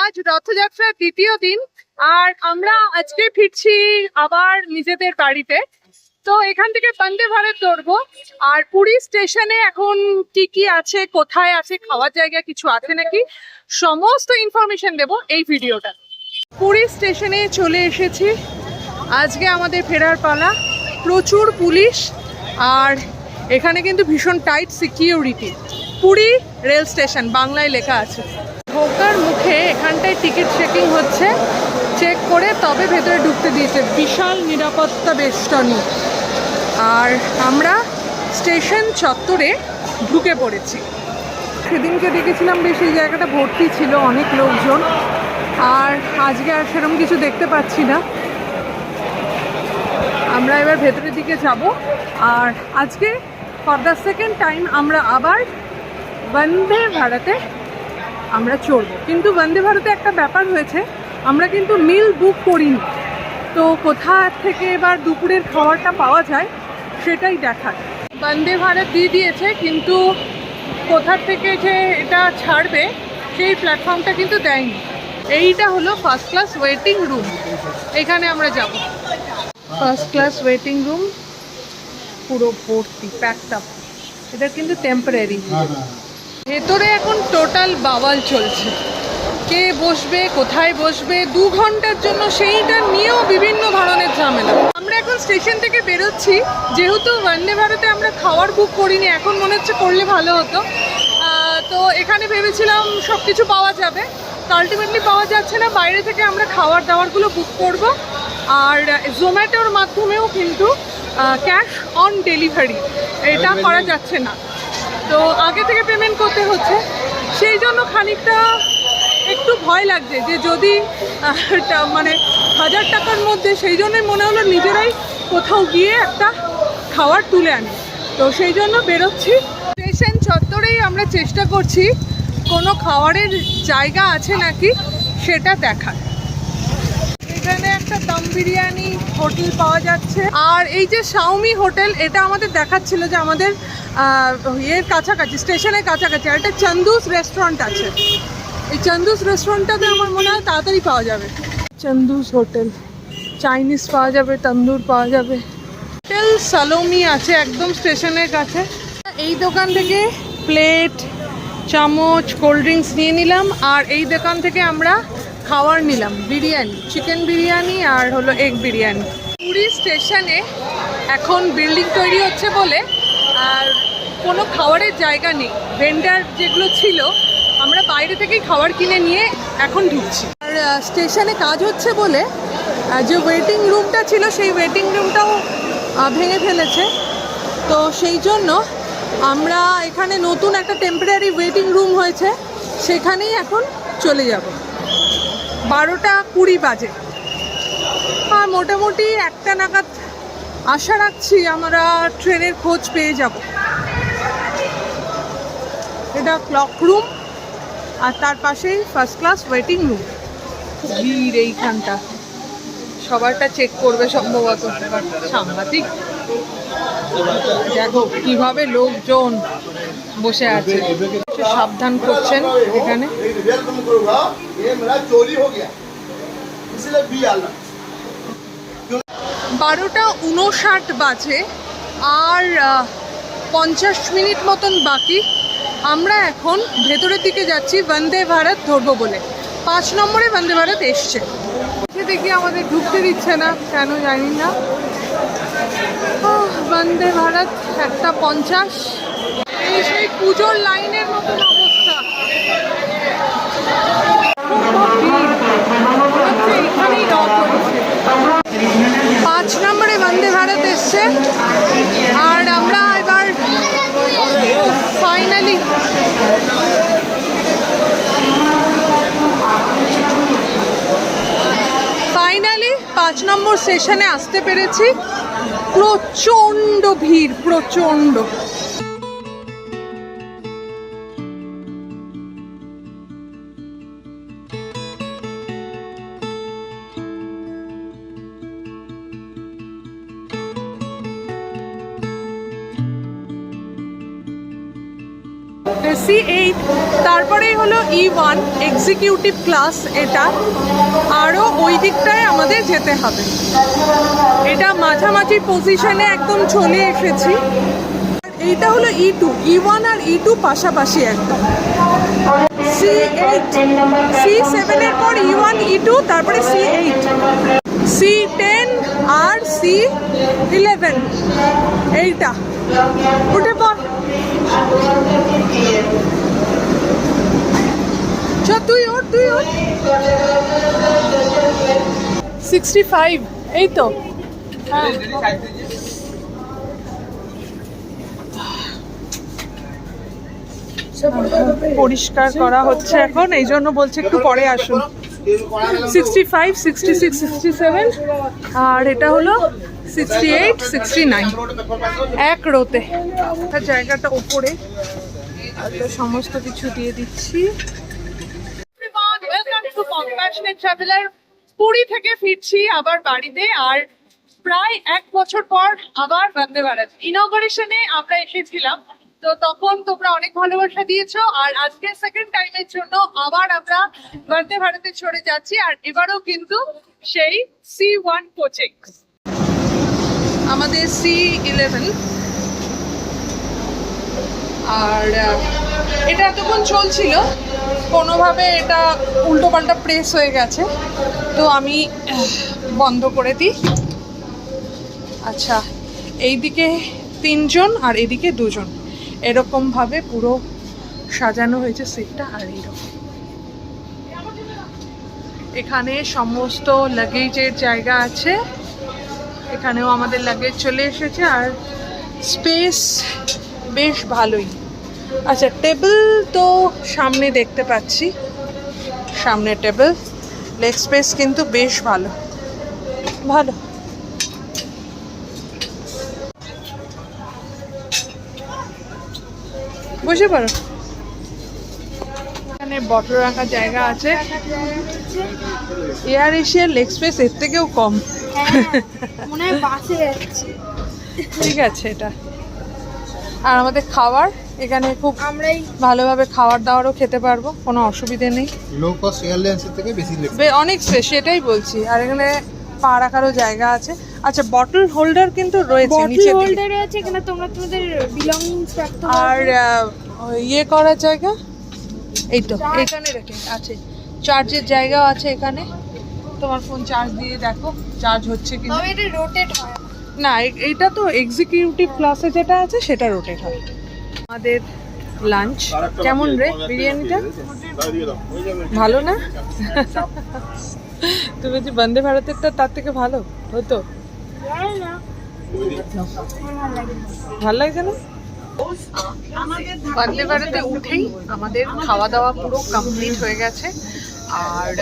আজ রথযাত্রার দ্বিতীয় দিন আর আমরা আজকে ফিরছি আবার নিজেদের বাড়িতে। তো এখান থেকে বন্দে ভারত ধরবো আর পুরী স্টেশনে এখন কি কি আছে, কোথায় আছে, খাওয়ার জায়গা কিছু আছে নাকি, সমস্ত ইনফরমেশন দেব এই ভিডিওটা। পুরী স্টেশনে চলে এসেছি। আজকে আমাদের ফেরার পালা। প্রচুর পুলিশ আর এখানে কিন্তু ভীষণ tight security Puri rail station, বাংলায় লেখা আছে। ঢোকার মুখে টিকিট চেকিং হচ্ছে। চেক করে তবে ভেতরে ঢুকতে দিয়েছে। বিশাল নিরাপত্তা বেষ্টনী। আর আমরা স্টেশন চত্বরে ঢুকে পড়েছি। সেদিনকে দেখেছিলাম বেশ, এই জায়গাটা ভর্তি ছিল অনেক লোকজন। আর আজকে আর সেরকম কিছু দেখতে পাচ্ছি না। আমরা এবার ভেতরের দিকে যাব। আর আজকে ফর দ্য সেকেন্ড টাইম আমরা আবার বন্দে ভারতে আমরা চড়বো। কিন্তু বন্দে ভারতে একটা ব্যাপার হয়েছে, আমরা কিন্তু মিল বুক করিনি। তো কোথা থেকে এবার দুপুরের খাবারটা পাওয়া যায়, সেটাই দেখার। বন্দে ভারত দিয়ে দিয়েছে, কিন্তু কোথা থেকে যে এটা ছাড়বে, সেই প্ল্যাটফর্মটা কিন্তু দেয়নি। এইটা হলো ফার্স্ট ক্লাস ওয়েটিং রুম এখানে আমরা যাব। ফার্স্ট ক্লাস ওয়েটিং রুম পুরো ভর্তি প্যাকড আপ এটা কিন্তু টেম্পোরারি ভেতরে এখন টোটাল বাওয়াল চলছে। কে বসবে কোথায় বসবে দু ঘণ্টার জন্য সেইটা নিয়েও বিভিন্ন ধরনের ঝামেলা। আমরা এখন স্টেশন থেকে বেরোচ্ছি। যেহেতু বন্দে ভারতে আমরা খাওয়ার বুক করিনি এখন মনে হচ্ছে করলে ভালো হতো। তো এখানে ভেবেছিলাম সব কিছু পাওয়া যাবে। তো আলটিমেটলি পাওয়া যাচ্ছে না। বাইরে থেকে আমরা খাওয়ার দাওয়ারগুলো বুক করব। আর জোম্যাটোর মাধ্যমেও কিন্তু ক্যাশ অন ডেলিভারি এটা করা যাচ্ছে না। তো আগে থেকে পেমেন্ট করতে হচ্ছে। সেই জন্য খানিকটা একটু ভয় লাগছে যে যদি মানে হাজার টাকার মধ্যে সেই জন্যই মনে হলো নিজেরাই কোথাও গিয়ে একটা খাবার তুলে আনি। তো সেই জন্য বেরোচ্ছি। স্টেশন চত্বরেই আমরা চেষ্টা করছি, কোনো খাবারের জায়গা আছে নাকি সেটা দেখার। এখানে একটা দম বিরিয়ানি হোটেল পাওয়া যাচ্ছে। আর এই যে শাওমি হোটেল, এটা আমাদের দেখাচ্ছিল যে আমাদের ইয়ের কাছাকাছি, স্টেশনের কাছাকাছি, আর একটা চন্দুস রেস্টুরেন্ট আছে। এই চন্দুস রেস্টুরেন্টটাতে আমার মনে হয় তাড়াতাড়ি পাওয়া যাবে। চন্দুস হোটেল চাইনিজ পাওয়া যাবে তন্দুর পাওয়া যাবে। হোটেল সালোমি আছে, একদম স্টেশনের কাছে। এই দোকান থেকে প্লেট চামচ কোল্ড ড্রিঙ্কস নিয়ে নিলাম। আর এই দোকান থেকে আমরা খাবার নিলাম, বিরিয়ানি চিকেন বিরিয়ানি আর হলো এগ বিরিয়ানি। পুরী স্টেশনে এখন বিল্ডিং তৈরি হচ্ছে বলে, আর কোনো খাবারের জায়গা নেই। ভেন্ডার যেগুলো ছিল, আমরা বাইরে থেকেই খাবার কিনে নিয়ে এখন ঢুকছি। আর স্টেশনে কাজ হচ্ছে বলে যে ওয়েটিং রুমটা ছিল, সেই ওয়েটিং রুমটাও ভেঙে ফেলেছে। তো সেই জন্য আমরা এখানে নতুন একটা টেম্পোরারি ওয়েটিং রুম হয়েছে, সেখানেই এখন চলে যাব। বারোটা কুড়ি বাজে। আর মোটামুটি একটা নাগাদ আশা রাখছি আমরা ট্রেনের খোঁজ পেয়ে যাব। এটা ক্লক রুম আর তার পাশেই ফার্স্ট ক্লাস ওয়েটিং রুম ভিড় এইখানটা। সবারটা চেক করবে সম্ভবত। সাংবাদিক। দেখো কীভাবে লোকজন বসে আছে। সাবধান করছেন এখানে। ये मेरा चोरी हो गया इसलिए बी आना বারোটা উনষাট বাজে আর আহ, পঞ্চাশ মিনিট মতন বাকি আমরা এখন ভেতরের দিকে যাচ্ছি বন্দে ভারত ধরবো বলে পাঁচ নম্বরে বন্দে ভারত এসছে এসে দেখি আমাদের ঢুকতে দিচ্ছে না কেন জানি না আহ, বন্দে ভারত একটা পঞ্চাশ এই সেই পুজোর লাইনের মতন অবস্থা পাঁচ নম্বরে বন্দে ভারত এসছে। আর আমরা এবার ফাইনালি ফাইনালি পাঁচ নম্বর সেশনে আসতে পেরেছি। প্রচণ্ড ভিড়, প্রচণ্ড। সি এইট তারপরেই হলো ই ওয়ান এক্সিকিউটিভ ক্লাস এটা। আরও ওই দিকটায় আমাদের যেতে হবে। এটা মাঝামাঝি পজিশনে একদম চলে এসেছি। এইটা হলো ই টু ই ওয়ান আর ই টু পাশাপাশি একদম। সি এইট সি সেভেনের পর ই ওয়ান ই টু তারপরে সি এইট সি টেন আর সি ইলেভেন এইটা। উঠে পর তুই ওর তুই ওর সিক্সটি ফাইভ এই তো। হ্যাঁ। পরিষ্কার করা হচ্ছে এখন, এই জন্য বলছে একটু পরে আসুন। Sixty five sixty six sixty seven আর এটা হলো সিক্সটি এইট সিক্সটি নাইন এক রোতে। জায়গাটা ওপরে। আর তো সমস্ত কিছু দিয়ে দিচ্ছি। ট্রাভেলার পুরী থেকে ফিরছি আবার বাড়িতে আর প্রায় এক বছর পর আবার বন্দে ভারত। ইনগরেশনে আমরা এসেছিলাম। তো তখন তোমরা অনেক ভালোবাসা দিয়েছ আর আজকে সেকেন্ড টাইমের জন্য আবার আমরা বন্দে ভারতে চড়ে যাচ্ছি। আর এবারও কিন্তু সেই সি ওয়ান কোচিং আমাদের সি ইলেভেন আর এটা এতক্ষণ চলছিল। কোনোভাবে এটা উল্টোপাল্টা প্রেস হয়ে গেছে। তো আমি বন্ধ করে দিই। আচ্ছা এইদিকে তিনজন আর এদিকে দুজন। এরকমভাবে পুরো সাজানো হয়েছে সিটটা আর এইরকম। এখানে সমস্ত লাগেজের জায়গা আছে। এখানেও আমাদের লাগেজ চলে এসেছে আর স্পেস বেশ ভালোই। আচ্ছা টেবিল তো সামনে দেখতে পাচ্ছি। সামনে টেবিল লেগ স্পেস কিন্তু বেশ ভালো। ভালো। বসে পারো এখানে বটল রাখার জায়গা আছে। এয়ার এশিয়ার লেগ স্পেস এর থেকেও কম। মনে হয় বাসে যাচ্ছি। ঠিক আছে এটা। আর আমাদের খাবার এখানে খুব আমরাই ভালোভাবে খাবার দাবারও খেতে পারব কোনো অসুবিধে নেই। লো কস্ট এয়ারলাইন্সের থেকে বেশি অনেক স্পেস সেটাই বলছি। আর এখানে পা রাখারও জায়গা আছে। আচ্ছা বটল হোল্ডার কিন্তু রয়েছে বটল নিচে হোল্ডারে আছে এখানে তোমরা তোমাদের বিলংস রাখতে আর ইয়ে করার জায়গা? এই তো এখানে রেখে আছে। চার্জের জায়গাও আছে এখানে। তোমার ফোন চার্জ দিয়ে দেখো চার্জ হচ্ছে কি তবে এটা রোটেট হয়। না। না এ- এইটা তো এক্সিকিউটিভ ক্লাসে যেটা আছে সেটা রোটেট হয়। আমাদের লাঞ্চ কেমন রে বিরিয়ানিটা? ভালো না? তুমি যে বন্দে ভারতেরটা তার থেকে ভালো হতো। ভালো লাগছে না? বন্দে ভারতে উঠেই আমাদের খাওয়া দাওয়া পুরো কমপ্লিট হয়ে গেছে। আর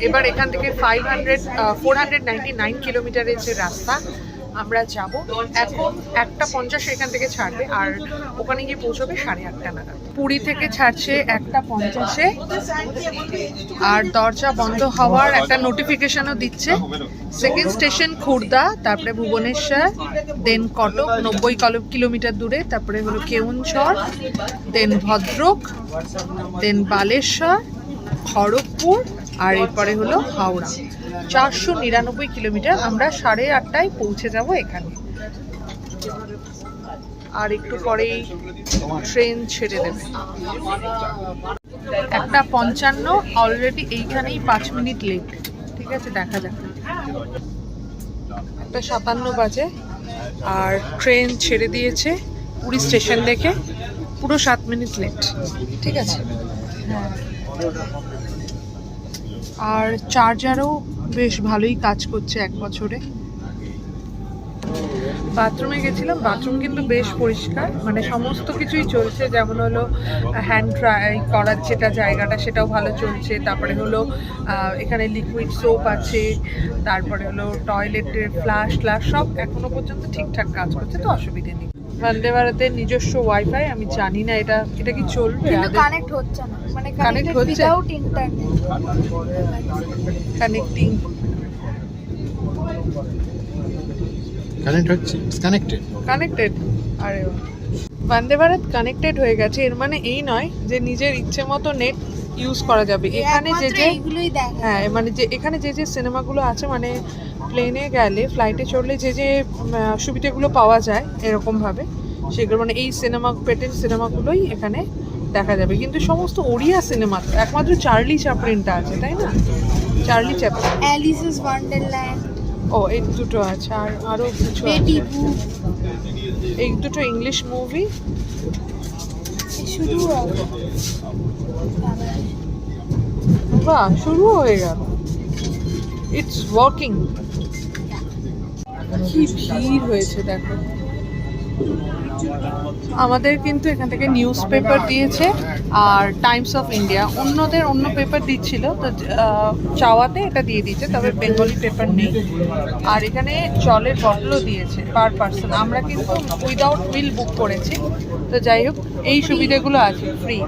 এবার এখান থেকে five hundred four hundred ninety nine কিলোমিটারের যে রাস্তা, আমরা যাব। এখন একটা পঞ্চাশে এখান থেকে ছাড়বে, আর ওখানে গিয়ে পৌঁছবে সাড়ে আটটা নাগাদ। পুরী থেকে ছাড়ছে একটা পঞ্চাশে, আর দরজা বন্ধ হওয়ার একটা নোটিফিকেশনও দিচ্ছে। সেকেন্ড স্টেশন খুর্দা, তারপরে ভুবনেশ্বর দেন কটক, নব্বই কল- কিলোমিটার দূরে, তারপরে হলো কেউনঝড় দেন ভদ্রক দেন বালেশ্বর খড়গপুর আর এরপরে হলো হাওড়া। চারশো নিরানব্বই কিলোমিটার আমরা সাড়ে আটটায় পৌঁছে যাব এখানে। আর একটু পরেই ট্রেন ছেড়ে দেবে। একটা পঞ্চান্ন অলরেডি এইখানেই পাঁচ মিনিট লেট ঠিক আছে, দেখা যাক। একটা সাতান্ন বাজে, আর ট্রেন ছেড়ে দিয়েছে পুরী স্টেশন দেখে। পুরো সাত মিনিট লেট ঠিক আছে? হ্যাঁ। আর চার্জারও বেশ ভালোই কাজ করছে এক বছরে। বাথরুমে গেছিলাম বাথরুম কিন্তু বেশ পরিষ্কার মানে সমস্ত কিছুই চলছে যেমন হলো হ্যান্ড ড্রাই করার যেটা জায়গাটা সেটাও ভালো চলছে তারপরে হলো এখানে লিকুইড সোপ আছে তারপরে হলো টয়লেটের ফ্লাশ ফ্লাশ সব এখনও পর্যন্ত ঠিকঠাক কাজ করছে তো অসুবিধে নেই। বন্দে ভারতের নিজস্ব ওয়াইফাই আমি জানি না এটা এটা কি চলবে কানেক্ট হচ্ছে না মানে কানেক্ট হচ্ছে? কানেক্টিং কানেক্ট হচ্ছে কানেক্টেড কানেক্টেড আরে। বন্দে ভারত কানেক্টেড হয়ে গেছে এর মানে এই নয় যে নিজের ইচ্ছে মতো নেট ইউজ করা যাবে। এখানে যে যে হ্যাঁ মানে যে এখানে যে যে সিনেমাগুলো আছে মানে প্লেনে গেলে ফ্লাইটে চড়লে যে যে সুবিধাগুলো পাওয়া যায় এরকমভাবে সেগুলো মানে এই সিনেমা পেটেন্ট সিনেমাগুলোই এখানে দেখা যাবে। কিন্তু সমস্ত ওড়িয়া সিনেমা একমাত্র চার্লি চ্যাপলিনটা আছে তাই না? চার্লি চ্যাপলিন অ্যালিসিস ওয়ান্ডারল্যান্ড ও এই দুটো আছে আর আরও কিছু এই দুটো ইংলিশ মুভি শুরু বাহ শুরু হয়ে গেল। ইটস ওয়ার্কিং কি ভিড় হয়েছে দেখো। আমাদের কিন্তু এখান থেকে নিউজ পেপার দিয়েছে আর টাইমস অফ ইন্ডিয়া অন্যদের অন্য পেপার দিচ্ছিল, তো চাওয়াতে এটা দিয়ে দিয়েছে, তবে বেঙ্গলি পেপার নেই। আর এখানে জলের বটলও দিয়েছে পার পার্সন আমরা কিন্তু উইদাউট বিল বুক করেছি, তো যাই হোক, এই সুবিধাগুলো আছে ফ্রি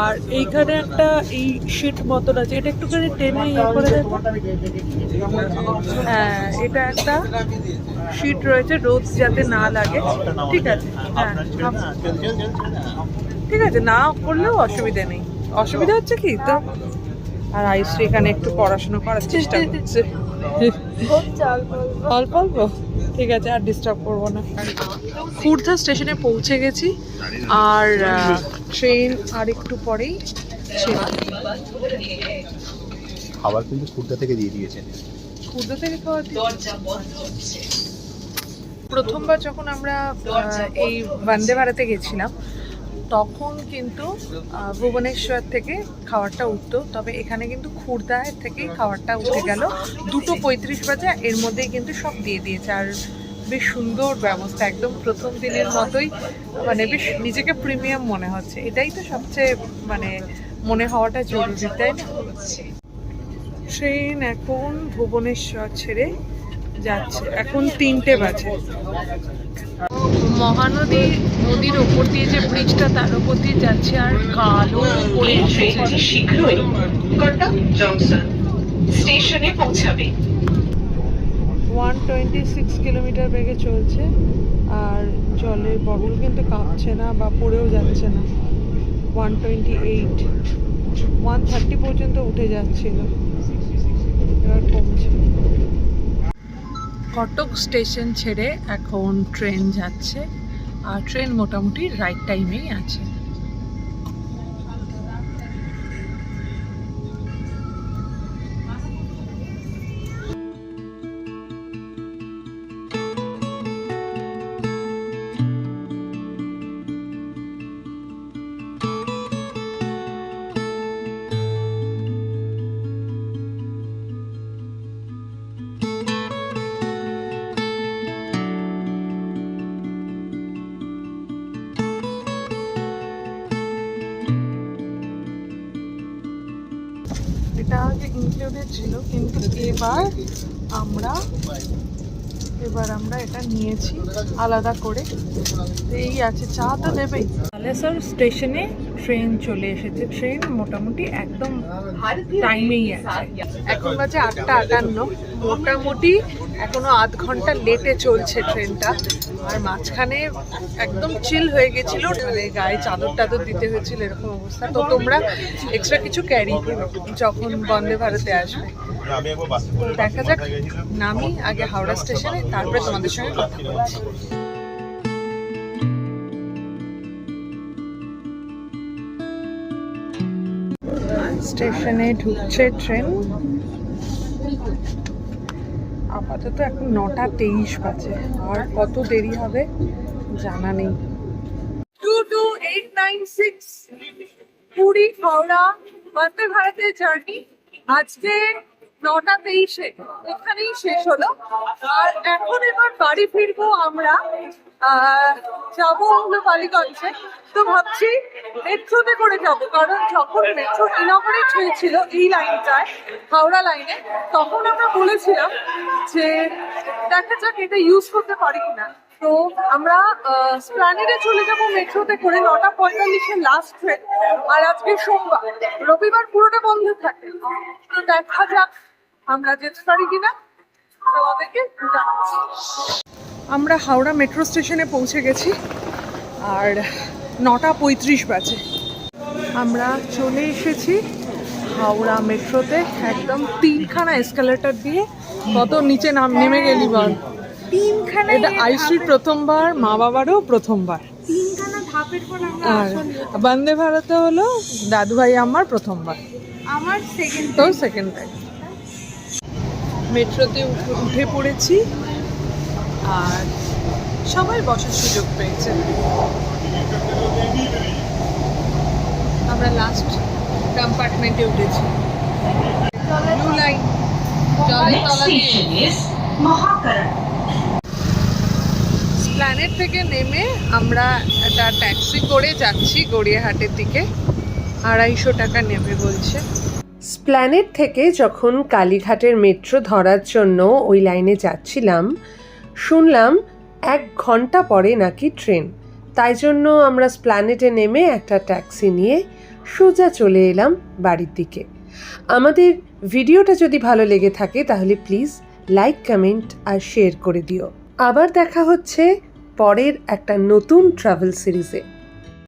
আর এইখানে একটা এই শিট মতন আছে, এটা একটুখানি টেনে ইয়ে করে হ্যাঁ এটা একটা শিট রয়েছে রোদ যাতে না লাগে। ঠিক আছে হ্যাঁ ঠিক আছে না করলেও অসুবিধা নেই। অসুবিধা হচ্ছে কি? তো আর আইসি এখানে একটু পড়াশোনা করার চেষ্টা করছে। অল্প অল্প? ঠিক আছে আর ডিস্টার্ব করব না। খুর্ধা স্টেশনে পৌঁছে গেছি আর ট্রেন আর একটু পরেই খাবার কিন্তু খুর্দা থেকে দিয়ে দিয়েছেন খুর্ধা থেকে খাওয়া প্রথমবার যখন আমরা এই বন্দে ভারতে গেছিলাম, তখন কিন্তু ভুবনেশ্বর থেকে খাবারটা উঠতো। তবে এখানে কিন্তু খুর্দায় থেকেই খাবারটা উঠে গেল। দুটো পঁয়ত্রিশ বাজে, এর মধ্যেই কিন্তু সব দিয়ে দিয়েছে। আর বেশ সুন্দর ব্যবস্থা, একদম প্রথম দিনের মতোই। মানে বেশ নিজেকে প্রিমিয়াম মনে হচ্ছে। এটাই তো সবচেয়ে মানে মনে হওয়াটা জরুরি, তাই না? ট্রেন এখন ভুবনেশ্বর ছেড়ে যাচ্ছে। এখন তিনটে বাজে। মহানদী নদীর ওপর দিয়ে যে ব্রিজটা তার ওপর দিয়ে যাচ্ছে আর কালো ট্রেনটি শীঘ্রই কটক জংশন স্টেশনে পৌঁছাবে। ওয়ান টোয়েন্টি সিক্স কিলোমিটার বেগে চলছে আর জলের বগল কিন্তু কাঁপছে না বা পড়েও যাচ্ছে না। One twenty eight. One thirty পর্যন্ত উঠে যাচ্ছিল। এবার কমছে। কটক স্টেশন ছেড়ে এখন ট্রেন যাচ্ছে। আর ট্রেন মোটামুটি রাইট টাইমেই আছে। এটা আগে ইনক্লুডেড ছিল কিন্তু এবার আমরা এবার আমরা এটা নিয়েছি আলাদা করে। এই আছে চা তো দেবেই। বালেশ্বর স্টেশনে ট্রেন চলে এসেছে। ট্রেন মোটামুটি একদম টাইমেই আছে। এখন বাজে আটটা আটান্ন। মোটামুটি এখনও আধ ঘণ্টা লেটে চলছে ট্রেনটা আর মাঝখানে একদম চিল হয়ে গেছিল মানে গায়ে চাদর টাদর দিতে হয়েছিল, এরকম অবস্থা। তো তোমরা এক্সট্রা কিছু ক্যারি করো যখন বন্দে ভারতে আসবে। দেখা যাক, নামি আগে হাওড়া স্টেশনে, তারপরে তোমাদের সঙ্গে কথা বলছি। স্টেশনে ঢুকছে ট্রেন আপাতত এখন নটা তেইশ বাজে। আর কত দেরি হবে জানা নেই। Two two eight nine six, Puri, Howrah Vande ভারতের জার্নি আজকে নটা তেইশে, এখানেই শেষ হলো। আর এখন এবার বাড়ি ফিরবো আমরা যাব হলো বালিগঞ্জে তো ভাবছি মেট্রোতে করে যাব, কারণ যখন মেট্রো ইনগরেট হয়েছিল এই লাইনটায়, হাওড়া লাইনে, তখন আমরা বলেছিলাম যে দেখা যাক এটা ইউজ করতে পারি কিনা। তো আমরা স্প্ল্যানেডে চলে যাব মেট্রোতে করে নটা পঁয়তাল্লিশে লাস্ট ট্রেন আর আজকে সোমবার। রবিবার পুরোটা বন্ধ থাকে। তো দেখা যাক আমরা যেতে পারি কিনা। তোমাদেরকে আমরা হাওড়া মেট্রো স্টেশনে পৌঁছে গেছি। আর নটা পঁয়ত্রিশ বাজে। আমরা চলে এসেছি হাওড়া মেট্রোতে। একদম তিনখানা এসকালেটার দিয়ে। কত নিচে নাম, নেমে গেলি বল। তিনখানা এটা আয়ুশ্রীর প্রথমবার মা বাবারও প্রথমবার। তিনখানা ধাপের পর আমরা আর বন্দে ভারতে হলো দাদু ভাই আমার প্রথমবার। আমার সেকেন্ড তোর সেকেন্ড টাইম মেট্রোতে উঠে উঠে পড়েছি। আর সবাই বসার সুযোগ পেয়েছে। আমরা লাস্ট কম্পার্টমেন্টে উঠেছি। ব্লু লাইন জলের তলা দিয়ে। Mahakaran. প্ল্যানেট থেকে নেমে আমরা একটা ট্যাক্সি করে যাচ্ছি গড়িয়াহাটের দিকে। আড়াইশো টাকা নেবে বলছে। স্প্ল্যানেট থেকে যখন কালীঘাটের মেট্রো ধরার জন্য ওই লাইনে যাচ্ছিলাম, শুনলাম এক ঘণ্টা পরে নাকি ট্রেন তাই জন্য আমরা স্প্ল্যানেটে নেমে একটা ট্যাক্সি নিয়ে সোজা চলে এলাম বাড়ির দিকে। আমাদের ভিডিওটা যদি ভালো লেগে থাকে তাহলে প্লিজ লাইক কমেন্ট আর শেয়ার করে দিও। আবার দেখা হচ্ছে পরের একটা নতুন ট্রাভেল সিরিজে